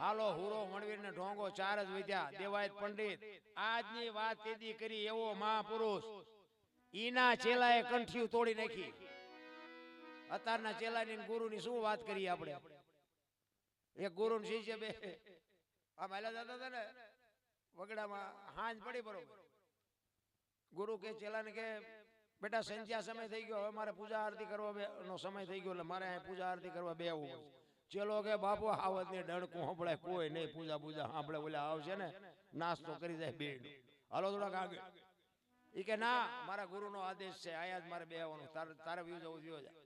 હાલો, હુરો મણવીર ને ઢોંગો ચાર જ વિદ્યા દેવાયત પંડિત. આજની વાત તેદી કરી એવો મહાપુરુષ. ઈના ચેલાએ કંઠિયું તોડી નાખી. અત્યારના ચેલાની ગુરુની શું વાત કરીએ આપણે? એક ગુરુ ને શિષ્ય બે. આ માયલા જતા હતા ને, વગડામાં હાંજ પડી બરોબર. ગુરુ કે, ચેલાને કે, બેટા, સંધ્યા સમય થઈ ગયો, હવે મારે પૂજા આરતી કરવા બે- નો સમય થઈ ગયો, એટલે મારે પૂજા આરતી કરવા બેવું પડશે ચેલો કે બાપુ આવત ને ડણકું સાંભળે કોઈ નહીં. પૂજા પૂજા સાંભળે, ઓલા આવશે ને, નાસ્તો કરી જાય બે હાલો થોડાક આગળ. એ કે, ના, મારા ગુરુનો આદેશ છે. આયા જ મારે બેવાનું તારે તારે વ્યુ જવું વ્યુ જાય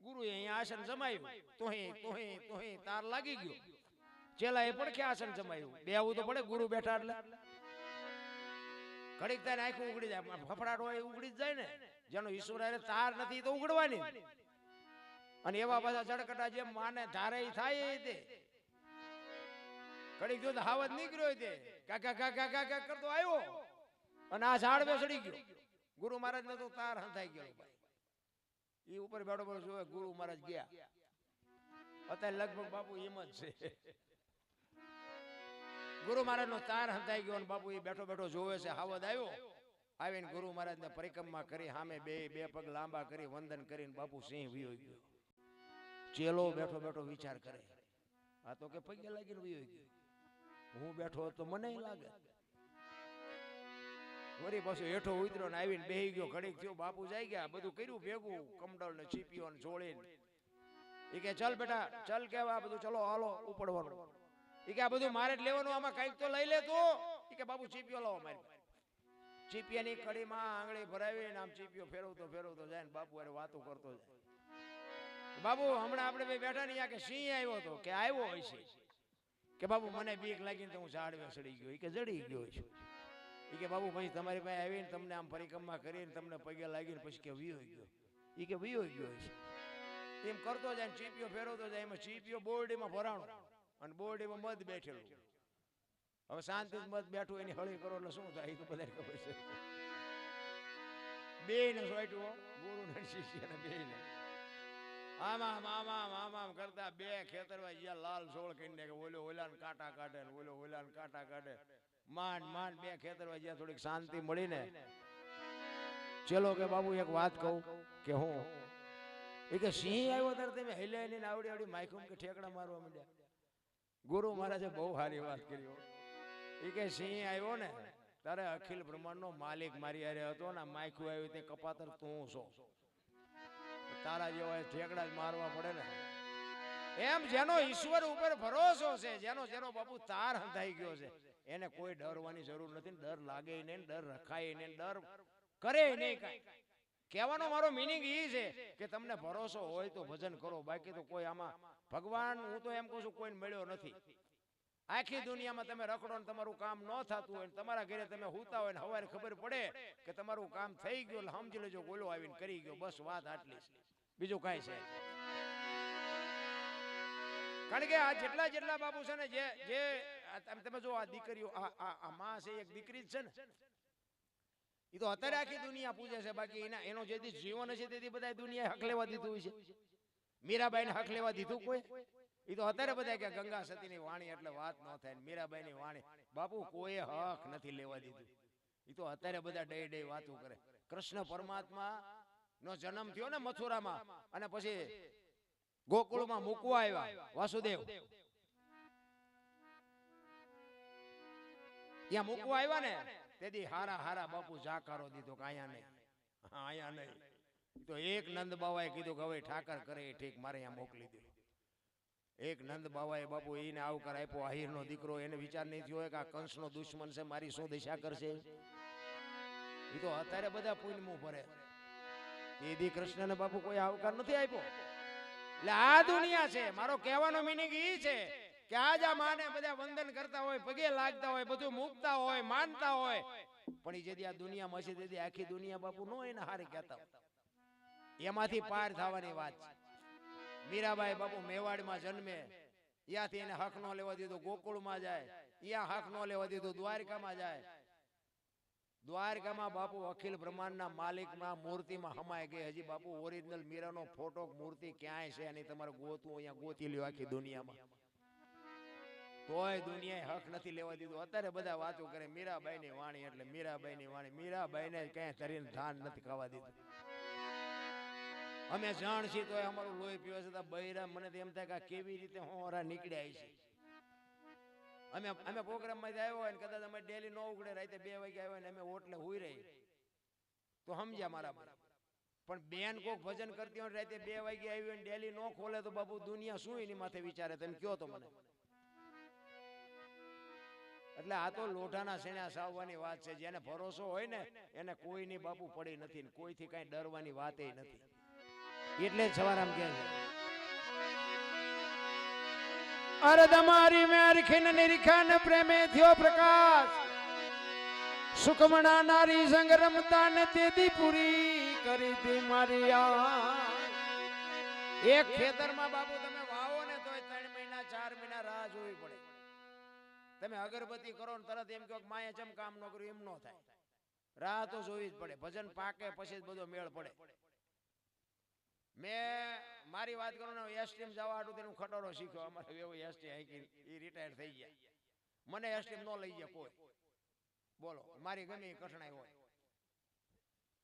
ગુરુ અહીંયા આસન જમાયું. તોહે તોહે તોહે તાર લાગી ગયો. ચેલા એ પણ કે આસન જમાયું? બેવું તો પડે, ગુરુ બેઠા એટલે. ઘડીક તારે આંખું ઉગડી જાય. ફફડાટ હોય ઉગડી જ જાય ને. જેનો ઈશ્વર તાર નથી તો ઉગડવાની અને એવા બધા ચડકટા જેમ માને ધારે થાય તે. કડી ગયો હાવત નીકળ્યો તે. કાકા કાકા કાકા કરતો આવ્યો? અને આ ઝાડ બેસડી ગયો. ગુરુ મહારાજ ને તો તાર હંધાઈ ગયો ભાઈ. એ ઉપર બેડો બેડો જોવે ગુરુ મહારાજ ગયા. અત્યારે લગભગ બાપુ એમ જ છે. ગુરુ મહારાજ નો તાર હંધાઈ ગયો અને બાપુ એ બેઠો બેઠો જોવે છે હાવદ આવ્યો. આવીને ગુરુ મહારાજ ને પરિક્રમા કરી, સામે બે બે પગ લાંબા કરી, વંદન કરીને બાપુ સિંહ વિયો ગયો. ચેલો બેઠો બેઠો વિચાર કરે. આ તો કે પગે લાગીને વિયો ગયો. હું બેઠો તો મને લાગે. વળી પાછો હેઠો ઉતર્યો ને આવીને બેહી ગયો. ઘડીક થયો બાપુ જાય ગયા. બધું કર્યું, ભેગું કમડળ ને છીપીઓ ને જોડીને એ કે, ચલ બેટા, ચલ કેવા બધું? ચલો, હાલો, ઉપડવાનું. એ કે, આ બધું મારે જ લેવાનું, આમાં કંઈક તો લઈ લે તું. એ કે, બાપુ ચીપીઓ લાવો મારી. ચીપિયાની કડીમાં આંગળી ભરાવીને આમ ચીપીઓ ફેરવતો ફેરવતો જાય ને બાપુ અરે વાતો કરતો જાય. બાબુ, હમણાં આપણે બે બેઠા નહીં કે સિંહ આવ્યો હતો, કે આવ્યો હોય છે. કે બાબુ, મને બીક લાગીને તો હું ઝાડવે સડી ગયો કે જડી ગયો છે. એ કે બાબુ, પછી તમારી પાસે આવીને તમને આમ પરિક્રમા કરીને તમને પગે લાગીને પછી કે વિયો ગયો. એ કે વિયો ગયો છે. એમ કરતો જાય ચીપીઓ ફેરવતો જાય, એમાં ચીપીઓ બોરડીમાં ભરાણો અને બોરડીમાં મધ બેઠેલું. હવે શાંતિ મત બેઠું એની હળી કરો એટલે શું થાય, એ તો બધા ખબર છે. બે ને સોટ્યું ગુરુ નરસિંહ બે ને આમ આમ આમ કરતા બે ખેતરમાં જ્યાં લાલ સોળ કરીને ઓલો ઓલા ને કાંટા કાઢે ને ઓલો ઓલા કાંટા કાઢે. માંડ માંડ બે ખેતરમાં જ્યાં થોડીક શાંતિ મળી ને. ચલો કે બાબુ એક વાત કહું કે હું, એ કે સિંહ આવ્યો ત્યારે તમે હેલે હેલીને આવડી આવડી માઇકુમ કે ઠેકડા મારવા માંડ્યા. ગુરુ મહારાજે બહુ સારી વાત કરી એ કે સિંહ આવ્યો ને તારે અખિલ બ્રહ્માંડનો માલિક મારી હારે હતો ને માયકું આવ્યું તે કપાતર તું છો. તારા જેવા ઠેકડા જ મારવા પડે ને. એમ જેનો ઈશ્વર ઉપર ભરોસો છે, જેનો જેનો બાપુ તાર હંધાઈ ગયો છે, એને કોઈ ડરવાની જરૂર નથી ડર લાગે નહીં ડર રખાય નહીં ડર કરે નહીં કાંઈ. કહેવાનો મારો મિનિંગ એ છે કે તમને ભરોસો હોય તો ભજન કરો, બાકી તો કોઈ આમાં ભગવાન, હું તો એમ કહું છું, કોઈને મળ્યો નથી. આખી દુનિયામાં તમે રખડો ને તમારું કામ ન થતું હોય તમારા ઘરે તમે હુતા હોય ને હવારે ખબર પડે કે તમારું કામ થઈ ગયું સમજી લેજો ગોલો આવીને કરી ગયો. બસ વાત આટલી છે બીજું કાંઈ છે કારણ કે આ જેટલા જેટલા બાબુ છે ને જે જે તમે જો આ દીકરીઓ, આ માં છે, એક દીકરી જ છે ને. એ તો અત્યારે આખી દુનિયા પૂજે છે. બાકી એના, એનો જે જીવન હશે તેથી બધા દુનિયાએ હક લેવા દીધું છે મીરાબાઈને હક લેવા દીધું કોઈ? એ તો અત્યારે બધા કે ગંગા સતીની વાણી એટલે વાત ન થાય મીરાબાઈ ની વાણી. બાપુ કોઈ હક નથી લેવા દીધું. એ તો અત્યારે બધા ડે ડે વાતો કરે. કૃષ્ણ પરમાત્મા નો જન્મ થયો ને મથુરામાં. અને પછી ગોકુળમાં મૂકવા આવ્યા. વાસુદેવ. ત્યાં મૂકવા આવ્યા ને તેથી હારા હારા બાપુ જાકારો દીધો કે અહીંયા નહીં. અહીંયા નહીં. તો એક નંદ બાવાએ કીધું કે હવે ઠાકર કરે એ ઠીક મારે અહીંયા મોકલી દે એક નંદ બાવાએ બાપુ એને આવકાર આપ્યો, આહિરનો દીકરો, એને વિચાર નહીં થયો કે આ કંસનો દુશ્મન છે, મારી શું દિશા કરશે? એ તો અત્યારે બધા પુણ્યમું ભરે. એ દી કૃષ્ણને બાપુ કોઈ આવકાર નથી આપ્યો? એટલે આ દુનિયા છે, મારો કહેવાનો મિનિંગ એ છે કે આજ આ માને બધા વંદન કરતા હોય, પગે લાગતા હોય, બધું મૂકતા હોય, માનતા હોય. પણ એ જેથી આ દુનિયામાં છે તેથી આખી દુનિયા બાપુ નો એને હારે કહેતા એમાંથી પાર થવાની વાત છે. મીરાબાઈ બાપુ મેવાડમાં જન્મે. ત્યાંથી એને હક નો લેવા દીધો, ગોકુળમાં જાય. ત્યાં હક નો લેવા દીધો, દ્વારકામાં જાય. દ્વારકામાં બાપુ અખિલ બ્રહ્માંડના માલિકમાં મૂર્તિમાં હમાય ગઈ. હજી બાપુ ઓરિજિનલ મીરાનો ફોટો, મૂર્તિ ક્યાંય છે એની તમારે ગોતું અહીંયા ગોતી લ્યો આખી દુનિયામાં. તોય દુનિયાએ હક નથી લેવા દીધું. અત્યારે બધા વાતો કરે મીરાબાઈ ની વાણી એટલે મીરાબાઈની વાણી. મીરાબાઈ ને ક્યાંય ધરીને ધાન નથી ખાવા દીધું. અમે જાણ છીએ તોય અમારું લોહી પીવા છે તો બૈરા મને તો એમ થાય કે કેવી રીતે હોરા નીકળ્યા છે અમે અમે પ્રોગ્રામમાંથી આવ્યો હોય કદાચ અમે ડેલી નો ઉગડે, રાતે બે વાગે આવ્યો અમે ઓટલે હુઈ રહી તો સમજ્યા મારા પણ બેન કોક ભજન કરતી હોય રાતે બે વાગે આવી હોય ડેલી નો ખોલે તો બાબુ દુનિયા શું એની માથે વિચારે તમે કયો તો મને. એટલે આ તો લોઢાના સેણા સાવવાની વાત છે. જેને ભરોસો હોય ને, એને કોઈની બાપુ પડી નથી કોઈથી કાંઈ ડરવાની વાત નથી. એટલે જ સવારામ કહે છે. અરે તમારી મેર ખીન નિરીખન પ્રેમે થયો પ્રકાશ. સુખમણા નારી સંગ રમતા ને તેથી પૂરી કરી દી મારી એક ખેતરમાં બાપુ તમે વાવો ને તો ત્રણ મહિના, ચાર મહિના રાહ જોવી પડે. તમે અગરબત્તી કરો ને તરત એમ કહો માએ ચમ કામ ન કર્યું એમ ન થાય. રાહ તો જોવી જ પડે. ભજન પાકે પછી બધો મેળ પડે. મેં મારી વાત કરું ને એસટીમ જવા હતું તેનું ખટોરો શીખ્યો. અમારે એવો એસટી હાઈકી એ રિટાયર થઈ ગયા. મને એસટીમ ન લઈ જાય કોઈ. બોલો, મારી ગમે કઠણાઈ હોય.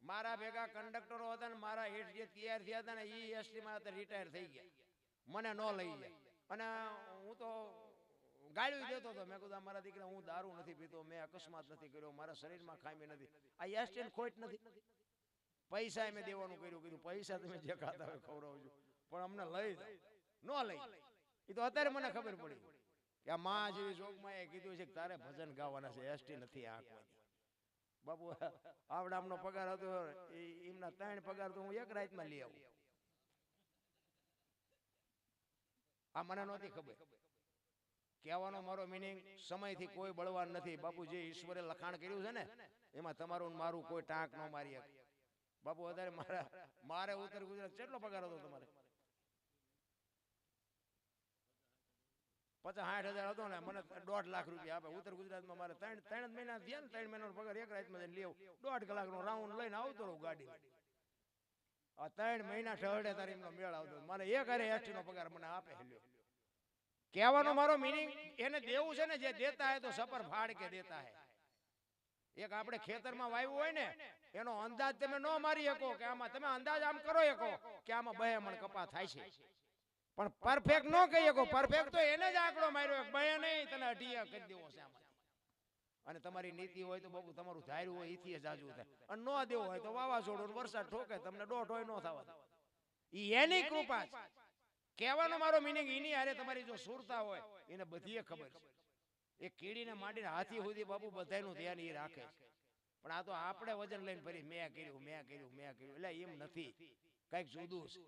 મારા ભેગા કંડક્ટરો હતા ને મારા હેઠ જે તૈયાર થયા હતા ને એ એસટીમાં હતા રિટાયર થઈ ગયા. મને ન લઈ જાય અને હું તો ગાળ્યું દેતો હતો મેં કીધું મારા દીકરા હું દારૂ નથી પીતો. મેં અકસ્માત નથી કર્યો. મારા શરીરમાં ખામી નથી. આ એસટીએમ ખોટ નથી. પૈસા એમ દેવાનું કર્યું કીધું પૈસા તમે જે ખાતા હોય ખવડાવજો. પણ અમને લઈ ન લઈ એ તો અત્યારે મને ખબર પડી. કે આ માં જેવી જોગમાં એ કીધું છે કે તારે ભજન ગાવાના છે એસટી નથી આંકવાની બાપુ આવડામનો પગાર હતો એમના ત્રણ પગાર તો હું એક રાતમાં લઈ આવું. આ મને નહોતી ખબર. કહેવાનો મારો મિનિંગ સમયથી કોઈ બળવાન નથી. બાપુ જે ઈશ્વરે લખાણ કર્યું છે ને? એમાં તમારું મારું કોઈ ટાંક ન મારી શકે બાપુ, વધારે મારા મારે ઉત્તર ગુજરાત કેટલો પગાર હતો તમારે? પચાસ સાઠ હજાર હતો ને, મને દોઢ લાખ રૂપિયા આપે. ઉત્તર ગુજરાતમાં મારે ત્રણ ત્રણ મહિના થયા ને, ત્રણ મહિનાનો પગાર એક રાતમાં જઈને લેવું. દોઢ કલાકનો રાઉન્ડ લઈને આવતો રહું ગાડી. આ ત્રણ મહિના ઠહડે તારે એમનો મેળ આવતો મને એક અરે એસટી નો પગાર મને આપે લ્યો. કહેવાનો મારો મિનિંગ એને દેવું છે ને, જે દેતા હે તો સફર ફાડ કે દેતા હે એક આપણે ખેતરમાં વાવ્યું હોય ને એનો અંદાજ તમે ન મારી શકો કે આમાં તમે અંદાજ આમ કરો શકો કે આમાં બે મણ કપા થાય છે. પણ પરફેક્ટ ન કહી શકો પરફેક્ટ તો એને જ આંકડો માર્યો બે નહીં તને અઢીયા કરી દેવો છે આમાં અને તમારી નીતિ હોય તો બાબુ તમારું ધાર્યું હોય એથી જાજુ થાય. અને ન દેવું હોય તો વાવાઝોડું વરસાદ ઠોકે તમને દોઢ હોય ન થવા ઈ એની કૃપા છે. કહેવાનો મારો મિનિંગ એની હારે તમારી જો સુરતા હોય એને બધીએ ખબર છે. એ કીડીને માંડીને હાથી સુધી બાપુ બધાનું ધ્યાન એ રાખે પણ આ તો આપણે વજન લઈને ફરી મેં કર્યું મેં કર્યું મેં કર્યું. એટલે એમ નથી. કંઈક જુદું છે.